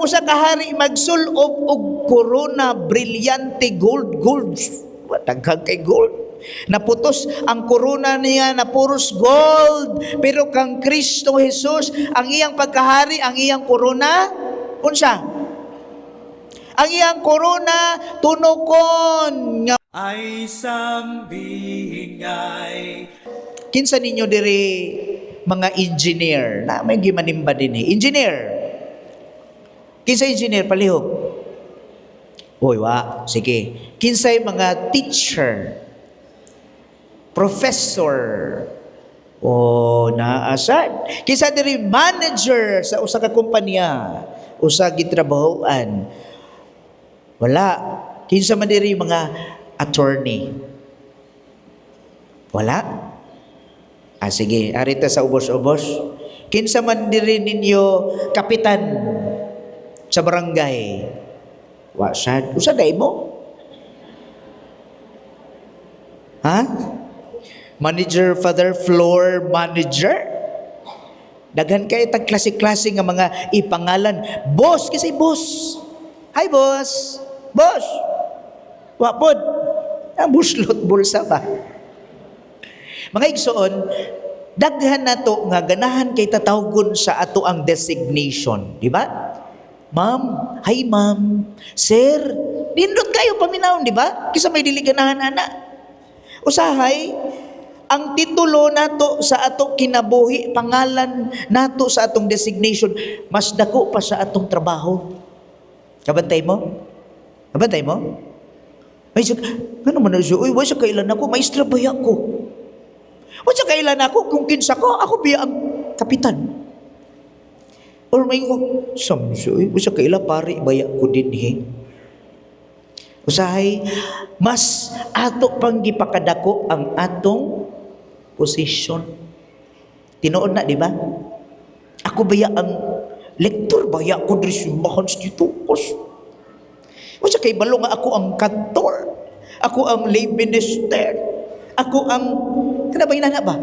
ang usa ka hari magsulob og corona brilyante gold gold daghang kay gold. Naputos ang corona niya na puros gold. Pero kang Kristo Jesus ang iyang pagkahari ang iyang corona unsa? Ang iyang corona tunokon nga. Ay sambihin nga'y kinsa ninyo diri mga engineer? Na may gimanimba din eh. Engineer kinsa engineer palihog Oy, wa. Sige. Kinsay mga teacher, professor, o naasad. Kinsa diri manager sa usa ka kumpanya, usa gitrabahoan. Wala. Kinsa man diri mga attorney. Wala. Ah, sige, arita sa ubos-ubos. Kinsa man diri ninyo kapitan sa barangay. Wa sad. Usa day mo? Ha? Manager, father, floor manager? Daghan kay tag klase-klase nga mga ipangalan. Boss, kasi boss. Hi, boss. Boss. Wa pod. Ang buslot bulsa ba? Mga igsoon, daghan na to nga ganahan kay tatawgon sa ato ang designation, di ba? Ma'am, hi ma'am, sir, nindot kayo paminawon, di ba? Kisa may dili ana. Usahay, ang titulo nato sa ato kinabuhi, pangalan nato sa atong designation, mas dako pa sa atong trabaho. Kabantay mo? Kabantay mo? Ay, siya, ano man na siya? Uy, wala siya kailan ako, maestra baya ko. Wala siya kailan ako, kung kinsa ko, ako biya ang kapitan. Or may ko, samso, wala siya kailan, pare, baya ko din eh. Usahay, mas ato pang gipakadako ang atong posisyon. Tinuod na, di ba? Ako baya ang lektor, baya ko diri simbahan sa titukos. Siya kay balo nga ako ang kantor. Ako ang lay minister. Ako ang kada ba inana ba?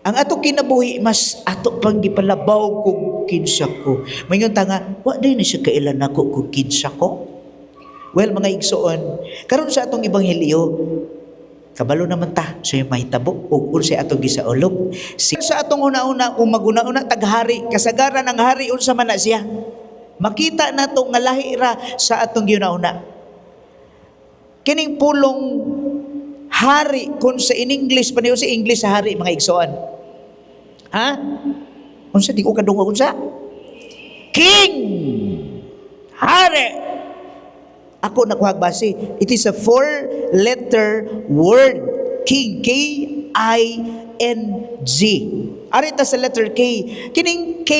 Ang ato kinabuhi mas ato pang gipalabaw kung kinsa ko. Mayon tanga, wa din ni siya kailan ako kung kinsa ko. Well, mga igsoon, karon sa atong ebanghelyo, kabalo naman ta sa yung mahitabo ug unsa atong gisaulog. Si- Sa atong una-una kung maguna-una taghari, kasagaran ng hari unsa man na siya. Makita nato nga lahi ra sa atong ginauna. Kining pulong hari kung sa in English pa sa English sa hari mga igsoon. Ha? Unsa di ko kadungog unsa? King. Hari. Ako nakuhag base. It is a four letter word. King. K I N G. Ari ta sa letter K. Kining K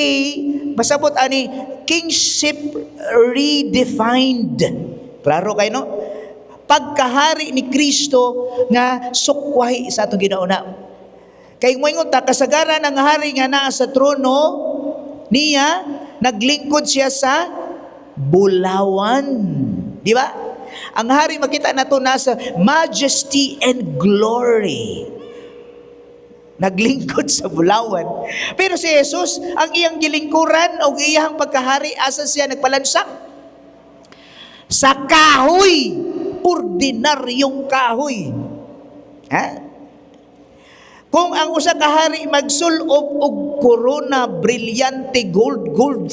pasabot ani kingship redefined. Klaro kay no? Pagkahari ni Kristo nga sukwahi sa atong ginauna. Kay moingon ta kasagaran ng hari nga naa sa trono niya naglingkod siya sa bulawan. Di ba? Ang hari makita nato nasa majesty and glory naglingkod sa bulawan. Pero si Jesus, ang iyang gilingkuran o iyang pagkahari, asa siya nagpalansak? Sa kahoy, ordinaryong kahoy. Ha? Kung ang usa ka hari magsulob og corona brilyante gold gold,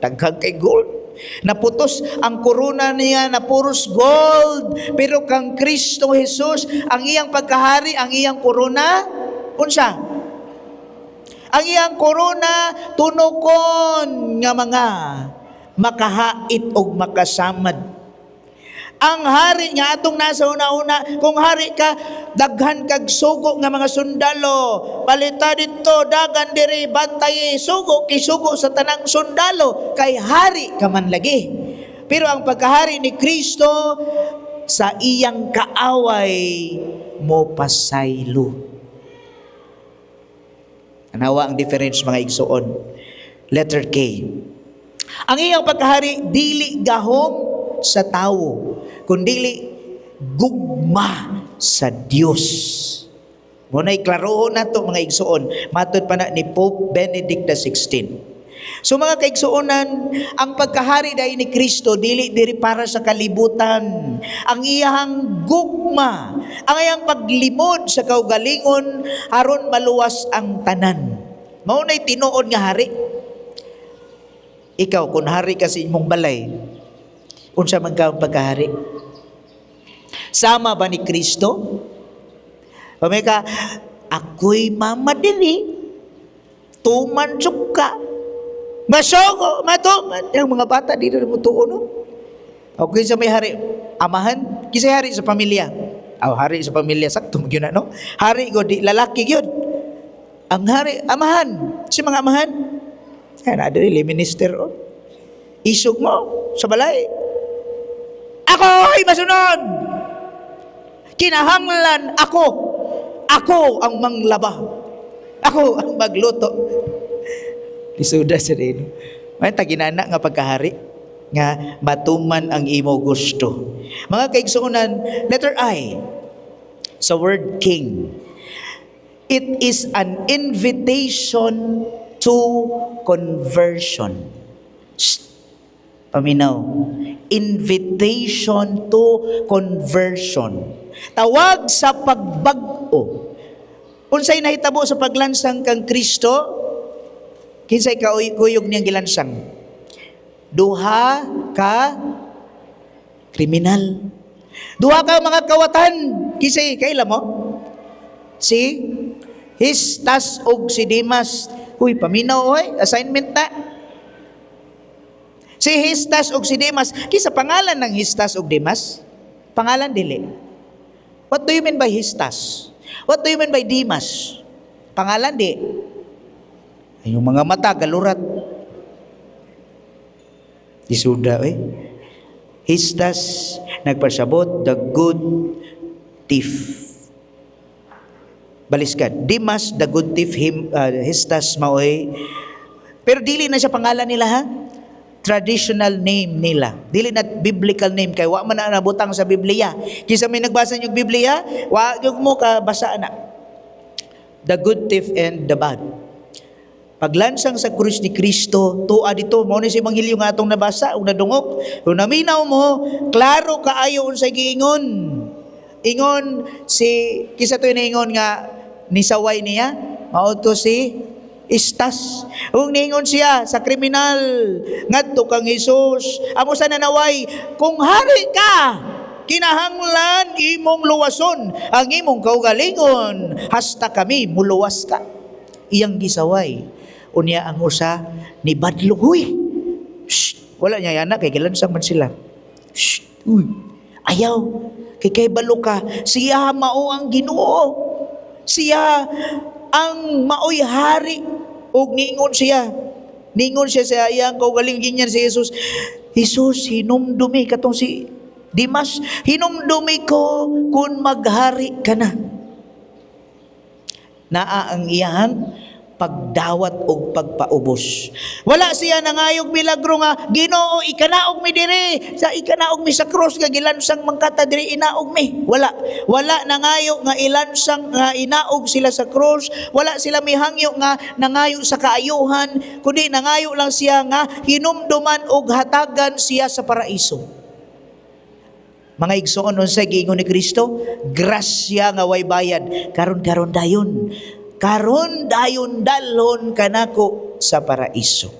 daghang kay gold. Naputos ang corona niya na puros gold. Pero kang Kristo Jesus, ang iyang pagkahari, ang iyang corona, unsa? Ang iyang corona, tunokon nga mga makahait og makasamad. Ang hari nga atong nasa una-una, kung hari ka, daghan kag sugo nga mga sundalo. Palita dito, dagan diri, bantay, sugo, kisugo sa tanang sundalo. Kay hari ka man lagi. Pero ang pagkahari ni Kristo, sa iyang kaaway mo pasaylo. Anawa ang difference mga igsoon. Letter K. Ang iyang pagkahari, dili gahom sa tao, kundili gugma sa Dios. Muna'y klarohon na to mga igsoon. Matod pa na ni Pope Benedict XVI. So mga kaigsuonan, ang pagkahari dahil ni Kristo dili diri para sa kalibutan. Ang iyang gugma, ang iyang paglimod sa kaugalingon aron maluwas ang tanan. Mao nay tinuod nga hari. Ikaw kung hari ka sa imong balay, unsa man ka ang pagkahari? Sama ba ni Kristo? O may ka, ako'y mama din eh. Tuman ka. Masogo, matuman. Yung mga bata dito na mutuo, no? Okay sa may hari, amahan, kisay hari sa pamilya. Aw hari sa pamilya, sakto mo yun no? Hari ko, di, lalaki yun. Ang hari, amahan. Si mga amahan. Yan, ada rin, minister, oh. Isog mo sa balay. Ako'y masunod! Kinahanglan ako. Ako ang manglaba. Ako ang magluto. Lisuda sa rin. May taginana nga pagkahari nga matuman ang imo gusto. Mga kaigsuunan, letter I sa word king. It is an invitation to conversion. Paminaw. Invitation to conversion. Tawag sa pagbag-o. Unsay nahitabo sa paglansang kang Kristo? Kinsay ka kuyog niyang gilansang? Duha ka kriminal. Duha ka mga kawatan. Kinsay kaila mo? Si Histas og si Dimas. Huy, paminaw oy, assignment na. Si Histas og si Demas, kisa pangalan ng Histas og Demas? Pangalan dili. What do you mean by Histas? What do you mean by Demas? Pangalan di. Yung mga mata, galurat. Isuda eh. Histas, nagpasabot, the good thief. Baliskan. Dimas, the good thief, him, uh, Histas, maoy. Pero dili na siya pangalan nila ha traditional name nila. Dili na biblical name kay wa man na nabutang sa Biblia. Kisa may nagbasa yung Biblia, wa yung mo ka basa na. The good thief and the bad. Paglansang sa krus ni Kristo, tuwa dito, mo ni si Evangelyo nga atong nabasa, ug nadungog. Kung naminaw mo, klaro kaayo unsay giingon. Ingon si kisa to ingon nga nisaway niya, mao to si istas. Ug ningon siya sa kriminal, ngadto kang Hesus, amo sa nanaway, kung hari ka, kinahanglan imong luwason ang imong kaugalingon, hasta kami muluwas ka. Iyang gisaway. Unya ang usa ni Badlo, huy. Shh, wala niya yana kay gilansang man sila. Shh, uy. Ayaw. Kay kay ka, siya mao ang Ginoo. Siya ang maoy hari ug ningon siya. Ningon siya sa iyang kaugaling ginyan si Jesus. Jesus hinumdumi katong si Dimas. Hinumdumi ko kun maghari ka na. Naa ang iyang pagdawat og pagpaubos. Wala siya nangayog milagro nga Ginoo ikanaog mi diri sa ikanaog mi sa cross nga gilansang mangkata diri inaog mi. Wala wala nangayo nga ilansang nga inaog sila sa cross. Wala sila mihangyo nga nangayo sa kaayuhan kundi nangayo lang siya nga hinumduman og hatagan siya sa paraiso. Mga igsoon unsay giingon ni Kristo, grasya nga way bayad karon-karon dayon karon dayon dalhon kanako sa paraiso.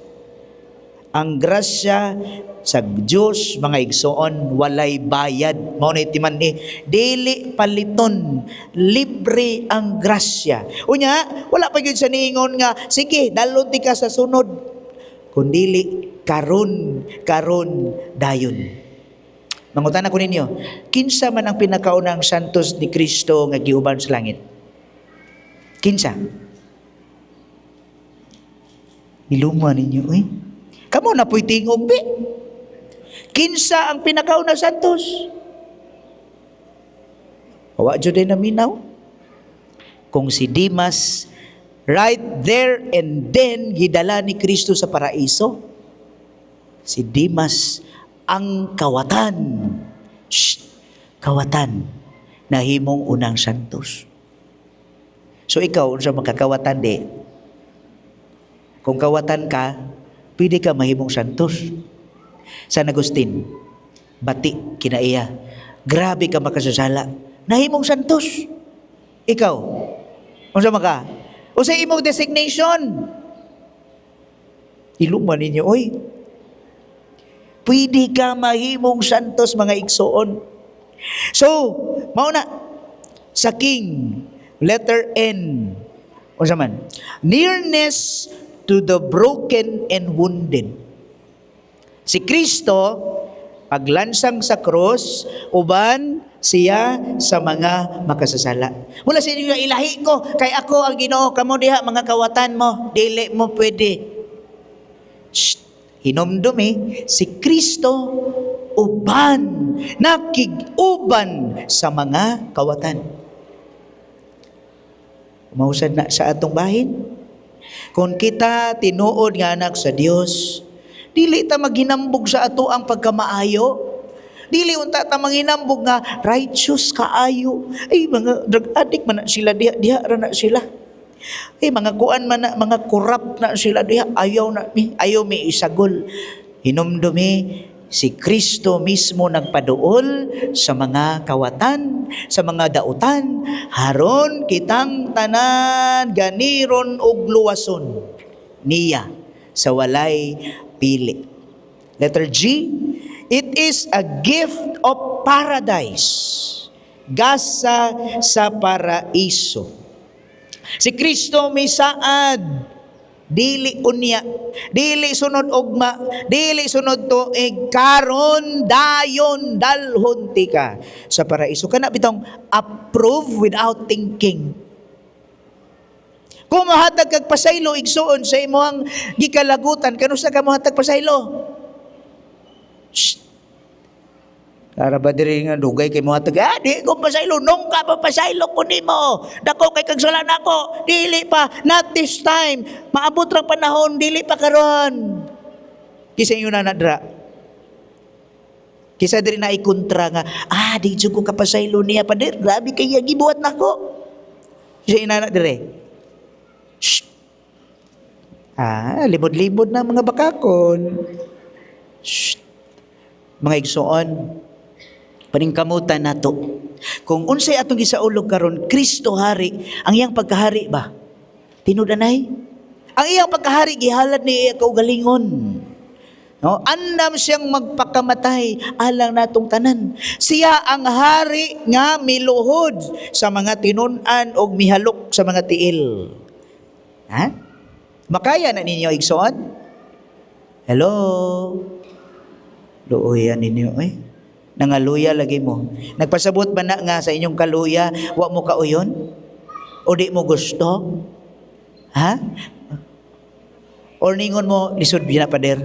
Ang grasya sa Dios mga igsoon walay bayad. Mao ni timan ni dili paliton libre ang grasya. Unya wala pa gyud sa niingon nga sige dalhon ti ka sa sunod. Kundili karon karon dayon. Mangutan ako ninyo, kinsa man ang pinakaunang santos ni Kristo nga giuban sa langit? Kinsa? Niluma ninyo, eh. Kamu na po'y tingog, be. Kinsa ang pinakaunang santos? Wa jud na minaw. Kung si Dimas right there and then gidala ni Kristo sa paraiso. Si Dimas ang kawatan. Shh, kawatan na himong unang santos. So ikaw, unsa makakawatan di? Kung kawatan ka, pwede ka mahimong santos. San Agustin, bati kinaiya. Grabe ka makasasala. Nahimong santos. Ikaw, unsa man ka? Unsa imong designation? Iluman ninyo, oy. Pwede ka mahimong santos mga igsoon. So, mauna sa king letter N. Unsa man? Nearness to the broken and wounded. Si Kristo paglansang sa krus uban siya sa mga makasasala. Mula sa inyo ilahi ko kay ako ang Ginoo kamo diha mga kawatan mo dili mo pwede. Shh, hinumdumi si Kristo uban nakig-uban sa mga kawatan. Mausad na sa atong bahin. Kung kita tinuod nga anak sa Dios, dili ta maghinambog sa ato ang pagkamaayo. Dili unta ta manghinambog nga righteous kaayo. Ay mga drug addict man na sila diha diha ra na sila. Ay mga kuan man na mga corrupt na sila diha ayaw na mi ayaw mi isagol. Hinumdumi si Kristo mismo nagpaduol sa mga kawatan, sa mga dautan, haron kitang tanan ganiron og luwason niya sa walay pili. Letter G, it is a gift of paradise. Gasa sa paraiso. Si Kristo may saad dili unya. Dili sunod ugma. Dili sunod tuig. Karon dayon dalhon ti ka. Sa paraiso kana bitong approve without thinking. Kung mahatag kag pasaylo igsuon sa imong gikalagutan kanu sa ka mohatag pasaylo? Shh. Para ba diri nga dugay kay mo hatag ah di ko pasaylo nung ka pa pasaylo ko nimo dako kay kag sala nako dili pa not this time. Maabot ra panahon dili pa karon. Kisa inyo na nadra. Kisa diri na ikontra nga ah di ko kapasaylo niya pa dir grabe kay gibuhat nako kisa ina na dire. Shh. ah libod-libod na mga bakakon. Shh. mga igsoon paningkamutan nato. Kung unsay atong gisaulog karon, Kristo hari, ang iyang pagkahari ba? Tinudanay? Ang iyang pagkahari gihalad ni iya kaugalingon. No, andam siyang magpakamatay alang natong tanan. Siya ang hari nga miluhod sa mga tinun-an o mihalok sa mga tiil. Ha? Makaya na ninyo igsoon? Hello? Luoyan ninyo eh nangaluya lagi mo. Nagpasabot ba na nga sa inyong kaluya, wa mo kauyon? O di mo gusto? Ha? Or ningon mo, lisod biya pader?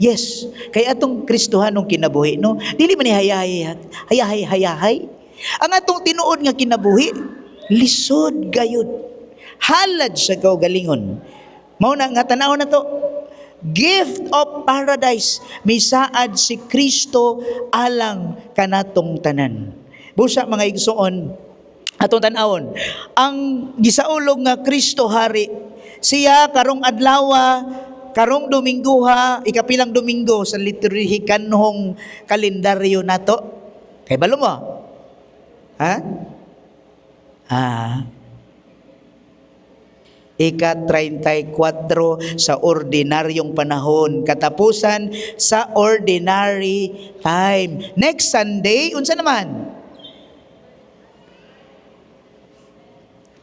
Yes. Kaya atong Kristohanong kinabuhi, no? Dili man hayahay, hayahay, hayahay. Ang atong tinuod nga kinabuhi, lisod gayud. Halad sa kaugalingon. Mao na nga tanaw na to, gift of paradise. Misaad si Kristo alang kanatong tanan busa mga igsoon atong tan-awon ang gisaulog nga Kristo hari siya karong adlawa karong domingguha ikapilang domingo sa liturhikanhong kalendaryo nato. Kay balo mo ha? ah ika-34 sa ordinaryong panahon. Katapusan sa ordinary time. Next Sunday, unsa naman?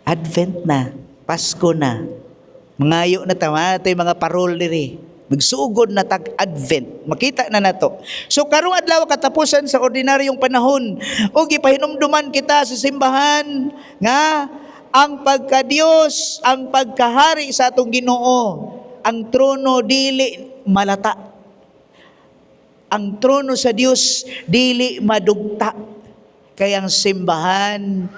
Advent na. Pasko na. Mangayo na tama. Ito mga parol diri. Magsugod na tag Advent. Makita na nato. So karong adlaw katapusan sa ordinaryong panahon. O gipahinumduman kita sa simbahan nga ang pagka-Diyos, ang pagkahari sa atong Ginoo, ang trono dili malata. Ang trono sa Dios dili madugta. Kaya ang simbahan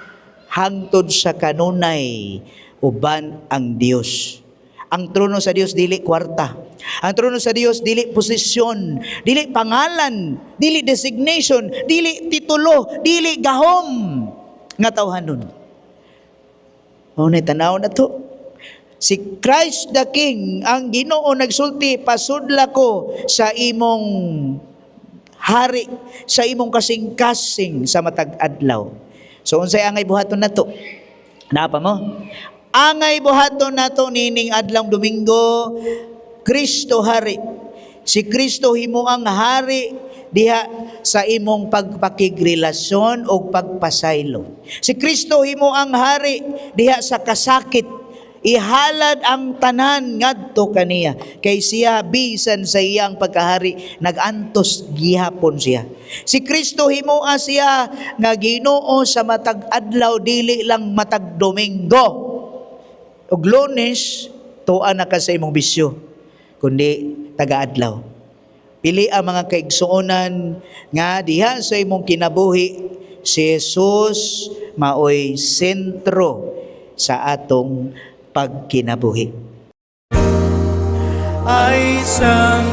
hangtod sa kanunay uban ang Dios. Ang trono sa Dios dili kwarta. Ang trono sa Dios dili posisyon, dili pangalan, dili designation, dili titulo, dili gahom nga tawhanon. Mao na tanaw na to. Si Christ the King, ang Ginoo nagsulti, pasudla ko sa imong hari, sa imong kasing-kasing sa matag adlaw. So unsay angay buhaton nato? Napa mo? Angay buhaton nato nining adlaw Domingo, Kristo hari. Si Kristo himo ang hari diha sa imong pagpakigrelasyon o pagpasaylo. Si Kristo himo ang hari diha sa kasakit. Ihalad ang tanan ngadto kaniya. Kay siya bisan sa iyang pagkahari nagantos gihapon siya. Si Kristo himoa siya nga Ginoo sa matag adlaw dili lang matag Domingo ug Lunes tuwa na ka sa imong bisyo kundi taga adlaw pili ang mga kaigsuonan nga diha sa imong kinabuhi si Jesus maoy sentro sa atong pagkinabuhi. ay isang